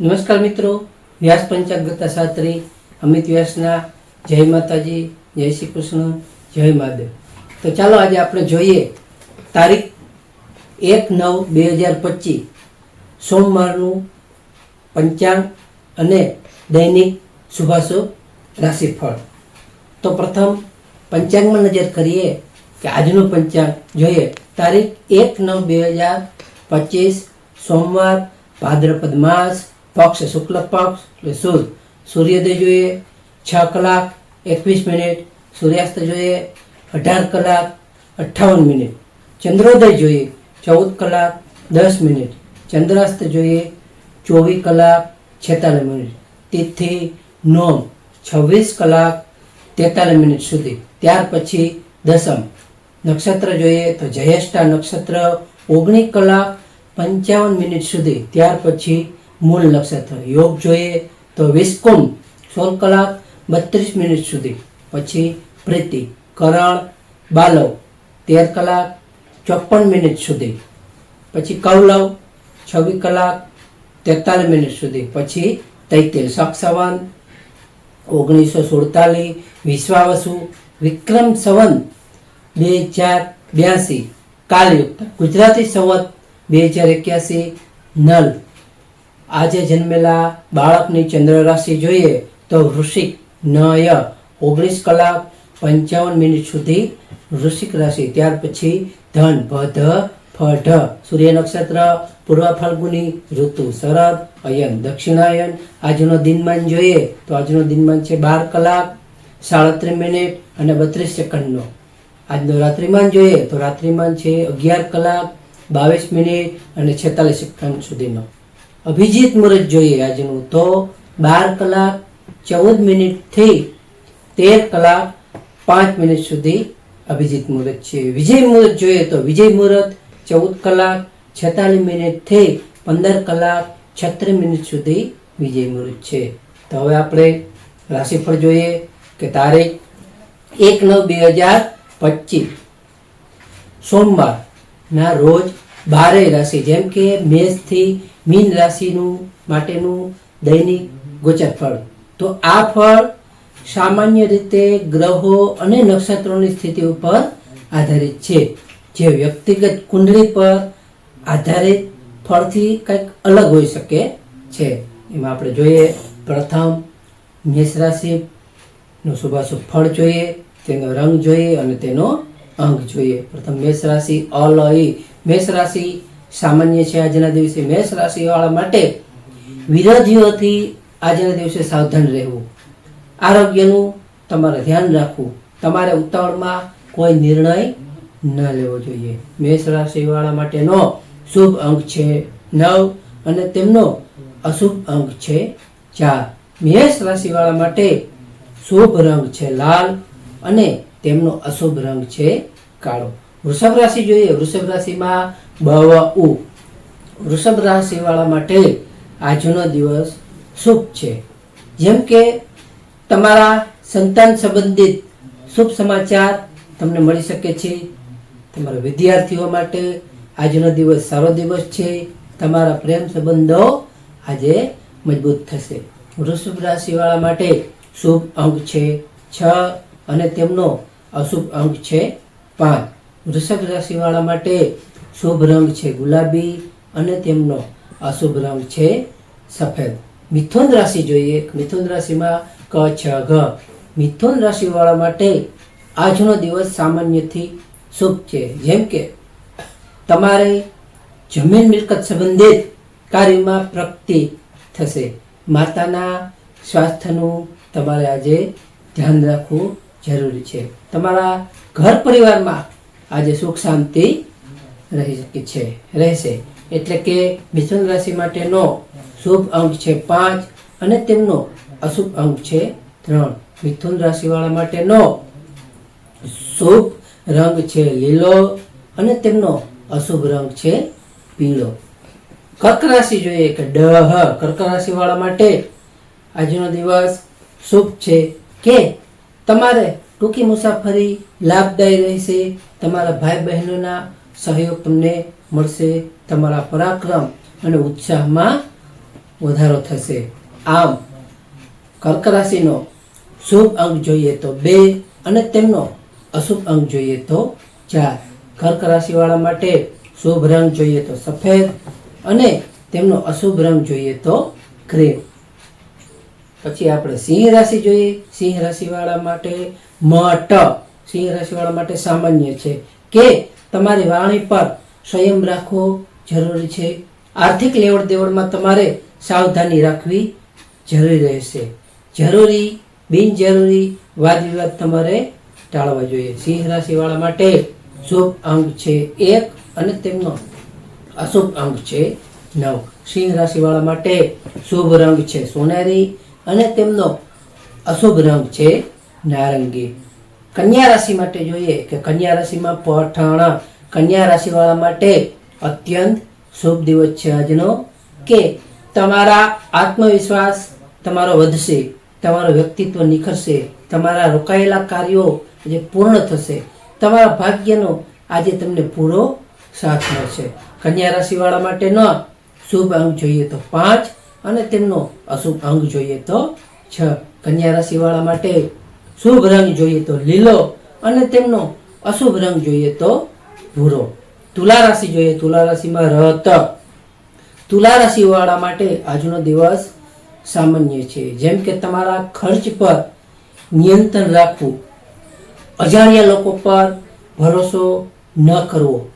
નમસ્કાર મિત્રો, વ્યાસ પંચાગતા શાસ્ત્રી અમિત વ્યાસના જય માતાજી, જય શ્રી કૃષ્ણ, જય મહાદેવ. તો ચાલો આજે આપણે જોઈએ તારીખ એક નવ બે હજાર પચીસ, સોમવારનું પંચાંગ અને દૈનિક શુભાશુભ રાશિફળ. તો પ્રથમ પંચાંગમાં નજર કરીએ કે આજનું પંચાંગ જોઈએ, તારીખ એક નવ બે હજાર પચીસ, સોમવાર, ભાદ્રપદ માસ પક્ષ શુક્લ પક્ષ એટલે સુદ સૂર્યોદય જોઈએ છ કલાક એકવીસ મિનિટ સૂર્યાસ્ત જોઈએ અઢાર કલાક અઠ્ઠાવન મિનિટ ચંદ્રોદય જોઈએ ચૌદ કલાક દસ મિનિટ ચંદ્રાસ્ત જોઈએ ચોવીસ કલાક છેતાલીસ મિનિટ તિથિ નોમ છવ્વીસ કલાક તેતાલીસ મિનિટ સુધી ત્યાર પછી દસમ નક્ષત્ર જોઈએ તો જયેષ્ઠા નક્ષત્ર ઓગણીસ કલાક પંચાવન મિનિટ સુધી ત્યાર પછી મૂળ નક્ષત્ર યોગ જોઈએ તો વિસ્કુમ સોળ કલાક બત્રીસ મિનિટ સુધી. પછી પ્રીતિ, કરણ બાલવ તેર કલાક ચોપન મિનિટ સુધી. પછી કૌલવ છવ્વીસ કલાક તેતાલીસ મિનિટ સુધી. પછી તૈતેલ સક્ષવન ઓગણીસો સુડતાલીસ, વિશ્વાવસુ, વિક્રમ સંવંત બે હજાર બ્યાસી. કાલયુક્ત ગુજરાતી સંવત બે હજાર એક્યાસી, નલ. આજે જન્મેલા બાળકની ચંદ્ર રાશિ જોઈએ તો વૃશ્ચિક નય ઓગણીસ કલાક પંચાવન મિનિટ સુધી વૃશ્ચિક રાશિ. ત્યાર પછી ધન ભધ ફઢ, સૂર્ય નક્ષત્ર, પૂર્વ ફાલ્ગુની ઋતુ, શરદ, અયન, દક્ષિણાયન. આજનો દિનમાન જોઈએ તો આજનો દિનમાન છે બાર કલાક સાડત્રીસ મિનિટ અને બત્રીસ સેકન્ડનો. આજનો રાત્રિમાન જોઈએ તો રાત્રિમાન છે અગિયાર કલાક બાવીસ મિનિટ અને છેતાલીસ સેકન્ડ સુધીનો. અભિજીત મુહૂર્ત જોઈએ આજનું. તો બાર કલાક ચૌદ મિનિટથી તેર કલાક પાંચ મિનિટ સુધી અભિજીત મુહૂર્ત છે. વિજય મુહૂર્ત જોઈએ તો વિજય મુહૂર્ત ચૌદ કલાક છેતાલીસ મિનિટથી પંદર કલાક છત્રીસ મિનિટ સુધી વિજય મુહૂર્ત છે. તો હવે આપણે રાશિફળ જોઈએ કે તારીખ એક નવ બે હજાર પચીસ. સોમવારના રોજ બારે રાશિ, જેમ કે મેષથી મીન રાશિનું માટેનું દૈનિક ગોચર ફળ. તો આ ફળ સામાન્ય રીતે ગ્રહો અને નક્ષત્રોની સ્થિતિ ઉપર આધારિત છે. જે વ્યક્તિગત કુંડળી પર આધારિત ફળથી કંઈક અલગ હોઈ શકે છે. એમાં આપણે જોઈએ, પ્રથમ મેષ રાશિનું શુભાશુભ ફળ જોઈએ, તેનો રંગ જોઈએ અને તેનો અંક જોઈએ. પ્રથમ મેષ રાશિ અલય મેષ રાશિ સામાન્ય છે આજના દિવસે. મેષ રાશિવાળા માટે વિરોધીઓથી આજના દિવસે સાવધાન રહેવું. આરોગ્યનું તમારે ધ્યાન રાખવું. તમારે ઉતાવળમાં કોઈ નિર્ણય ન લેવો જોઈએ. મેષ રાશિવાળા માટેનો શુભ અંક છે નવ અને તેમનો અશુભ અંક છે ચાર. મેષ રાશિવાળા માટે શુભ રંગ છે લાલ અને તેમનો અશુભ રંગ છે કાળો. વૃષભ રાશિ જોઈએ. વૃષભ રાશિમાં બવ ઉ. વૃષભ રાશિવાળા માટે આજનો દિવસ શુભ છે. જેમ કે તમારા સંતાન સંબંધિત શુભ સમાચાર તમને મળી શકે છે. તમારા વિદ્યાર્થીઓ માટે આજનો દિવસ સારો દિવસ છે. તમારા પ્રેમ સંબંધો આજે મજબૂત થશે. વૃષભ રાશિવાળા માટે શુભ અંક છે છ અને તેમનો અશુભ અંક છે પાંચ. વૃષભ રાશિવાળા માટે શુભ રંગ છે ગુલાબી અને તેમનો અશુભ રંગ છે સફેદ. મિથુન રાશિ જોઈએ. મિથુન રાશિમાં ક, છ, ઘ. મિથુન રાશિવાળા માટે આજનો દિવસ સામાન્યથી શુભ છે. જેમ કે તમારે જમીન મિલકત સંબંધિત કાર્યમાં પ્રગતિ થશે. માતાના સ્વાસ્થ્યનું તમારે આજે ધ્યાન રાખવું જરૂરી છે. તમારા ઘર પરિવારમાં આજે સુખ શાંતિ રહી શકે છે, રહેશે. એટલે કે મિથુન રાશિ માટેનો શુભ અંક છે પાંચ અને તેમનો અશુભ અંક છે ત્રણ. મિથુન રાશિવાળા માટેનો શુભ રંગ છે લીલો અને તેમનો અશુભ રંગ છે પીળો. કર્ક રાશિ જોઈએ કે ડહ. કર્ક રાશિવાળા માટે આજનો દિવસ શુભ છે કે તમારે ટૂંકી મુસાફરી લાભદાયી રહેશે. તમારા ભાઈ બહેનોના સહયોગ તમને મળશે. તમારા પરાક્રમ અને ઉત્સાહમાં વધારો થશે. આમ, કર્ક રાશિનો શુભ અંક જોઈએ તો બે અને તેમનો અશુભ અંક જોઈએ તો ચાર. કર્ક રાશિવાળા માટે શુભ રંગ જોઈએ તો સફેદ અને તેમનો અશુભ રંગ જોઈએ તો ક્રીમ પછી આપણે સિંહ રાશિ જોઈએ. સિંહ રાશિવાળા માટે મટ, સિંહ રાશિવાળા માટે સામાન્ય છે કે તમારી વાણી પર સંયમ રાખવો જરૂરી છે. આર્થિક લેવડ દેવડમાં તમારે સાવધાની રાખવી જરૂરી રહેશે. જરૂરી, બિનજરૂરી વાદ વિવાદ તમારે ટાળવા જોઈએ. સિંહ રાશિવાળા માટે શુભ અંક છે એક અને તેમનો અશુભ અંક છે નવ. સિંહ રાશિવાળા માટે શુભ રંગ છે સોનેરી અને તેમનો અશુભ રંગ છે નારંગી. કન્યા રાશિ માટે જોઈએ કે કન્યા રાશિમાં પઠણ. કન્યા રાશિવાળા માટે અત્યંત શુભ દિવસ છે આજનો કે તમારા આત્મવિશ્વાસ તમારો વધશે, તમારું વ્યક્તિત્વ નિખરશે, તમારા રોકાયેલા કાર્યો જે પૂર્ણ થશે. તમારા ભાગ્યનો આજે તમને પૂરો સાથ મળશે. કન્યા રાશિવાળા માટે ન શુભ અંક જોઈએ તો પાંચ અને તેમનો અશુભ અંગ જોઈએ તો છ. કન્યા રાશિવાળા માટે શુભ રંગ જોઈએ તો લીલો અને તેમનો અશુભ રંગ જોઈએ તો ભૂરો. તુલા રાશિ જોઈએ, તુલા રાશિમાં રત. તુલા રાશિવાળા માટે આજનો દિવસ સામાન્ય છે. જેમ કે તમારા ખર્ચ પર નિયંત્રણ રાખવું. અજાણ્યા લોકો પર ભરોસો ન કરવો.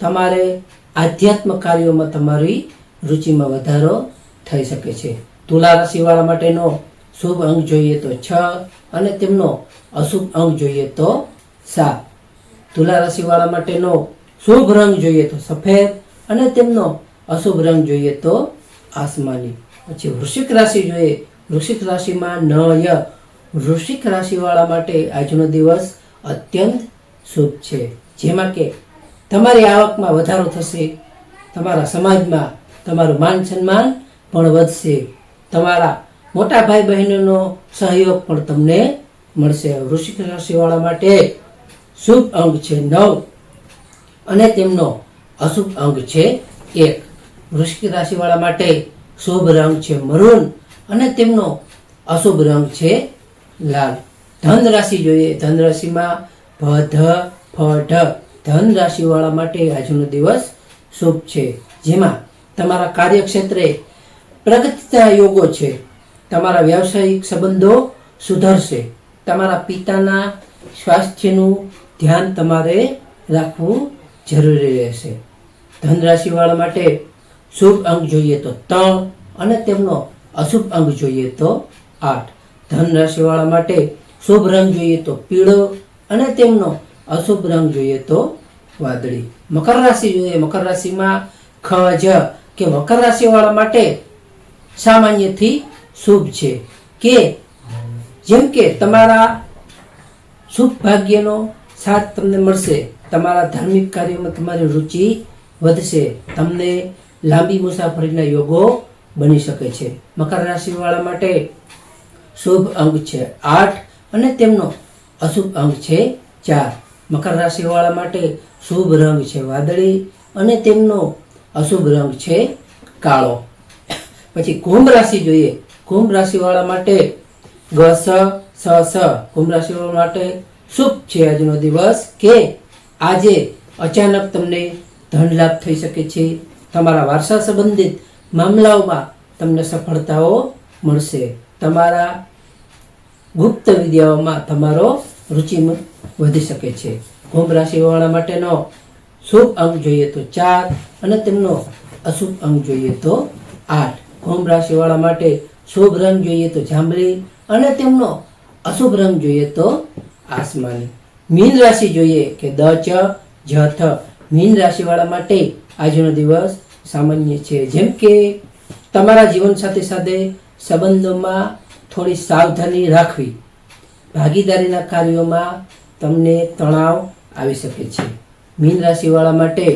તમારે આધ્યાત્મ કાર્યોમાં તમારી રુચિમાં વધારો થઈ શકે છે. તુલા રાશિવાળા માટેનો શુભ અંક જોઈએ તો છ અને તેમનો અશુભ અંક જોઈએ તો સાત. તુલા રાશિવાળા માટેનો શુભ રંગ જોઈએ તો સફેદ અને તેમનો અશુભ રંગ જોઈએ તો આસમાની. પછી વૃશ્ચિક રાશિ જોઈએ. વૃશ્ચિક રાશિમાં નય. વૃશ્ચિક રાશિવાળા માટે આજનો દિવસ અત્યંત શુભ છે. જેમાં કે તમારી આવકમાં વધારો થશે, તમારા સમાજમાં તમારું માન સન્માન પણ વધશે. તમારા મોટા ભાઈ બહેનોનો સહયોગ પણ તમને મળશે. વૃશ્ચિક રાશિવાળા માટે શુભ અંક છે નવ અને તેમનો અશુભ અંક છે એક. વૃશ્ચિક રાશિવાળા માટે શુભ રંગ છે મરૂન અને તેમનો અશુભ રંગ છે લાલ. ધન રાશિ જોઈએ. ધન રાશિમાં ભ ધ ધન રાશિવાળા માટે આજનો દિવસ શુભ છે. જેમાં તમારા કાર્યક્ષેત્રે પ્રગતિના યોગો છે. તમારા વ્યવસાયિક સંબંધો સુધરશે. તમારા પિતાના સ્વાસ્થ્યનું ધ્યાન તમારે રાખવું જરૂરી રહેશે. ધન રાશિવાળા માટે શુભ અંક જોઈએ તો ત્રણ અને તેમનો અશુભ અંક જોઈએ તો આઠ. ધન રાશિવાળા માટે શુભ રંગ જોઈએ તો પીળો અને તેમનો અશુભ રંગ જોઈએ તો વાદળી. મકર રાશિ જોઈએ. મકર રાશિમાં ખ, જ કે મકર રાશિવાળા માટે સામાન્યથી શુભ છે. કે જેમ કે તમારા શુભ ભાગ્યનો સાથ તમને મળશે, તમારા ધાર્મિક કાર્યોમાં તમારી રુચિ વધશે, તમને લાંબી મુસાફરીના યોગો બની શકે છે. મકર રાશિવાળા માટે શુભ અંક છે આઠ અને તેમનો અશુભ અંક છે ચાર. મકર રાશિવાળા માટે શુભ રંગ છે વાદળી અને તેમનો અશુભ રંગ છે કાળો. પછી કુંભ રાશિ જોઈએ. કુંભ રાશિવાળા માટે ગ, સ સ સ. કુંભ રાશિવાળા માટે શુભ છે આજનો દિવસ કે આજે અચાનક તમને ધન લાભ થઈ શકે છે. તમારા વારસા સંબંધિત મામલાઓમાં તમને સફળતાઓ મળશે. તમારા ગુપ્ત વિદ્યાઓમાં તમારો રુચિ વધી શકે છે. કુંભ રાશિવાળા માટેનો શુભ અંક જોઈએ તો ચાર અને તેમનો અશુભ અંક જોઈએ તો આઠ. કુંભ રાશિવાળા માટે શુભ રંગ જોઈએ તો જાંબલી અને તેમનો અશુભ રંગ જોઈએ તો આસમાની. મીન રાશિ જોઈએ કે દ, ચ જથ મીન રાશિવાળા માટે આજનો દિવસ સામાન્ય છે. જેમ કે તમારા જીવન સાથે સાથે સંબંધોમાં થોડી સાવધાની રાખવી. ભાગીદારીના કાર્યોમાં તમને તણાવ આવી શકે છે. મીન રાશિવાળા માટે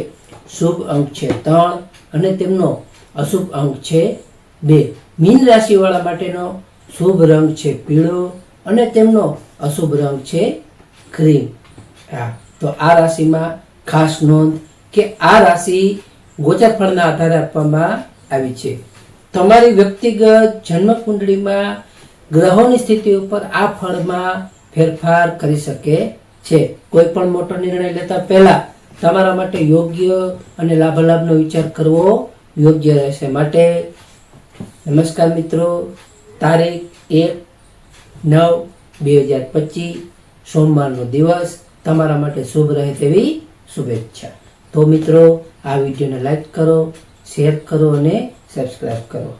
શુભ અંક છે ત્રણ અને તેમનો અશુભ અંક છે બે, મીન રાશિવાળા માટેનો શુભ રંગ છે પીળો અને તેમનો અશુભ રંગ છે ક્રીમ. હા, તો આ રાશિમાં ખાસ નોંધ કે આ રાશિ ગોચર ફળના આધારે આપવામાં આવી છે. તમારી વ્યક્તિગત જન્મ કુંડળીમાં ગ્રહોની સ્થિતિ ઉપર આ ફળમાં ફેરફાર કરી શકે છે. કોઈ પણ મોટો નિર્ણય લેતા પહેલા તમારા માટે યોગ્ય અને લાભાલાભનો વિચાર કરવો યોગ્ય રહેશે. માટે નમસ્કાર મિત્રો. તારીખ એક નવ બે હજાર પચીસ, સોમવારનો દિવસ. તમારા માટે શુભ રહે તેવી શુભેચ્છા. તો મિત્રો, આ વિડીયોને લાઈક કરો, શેર કરો અને સબસ્ક્રાઈબ કરો.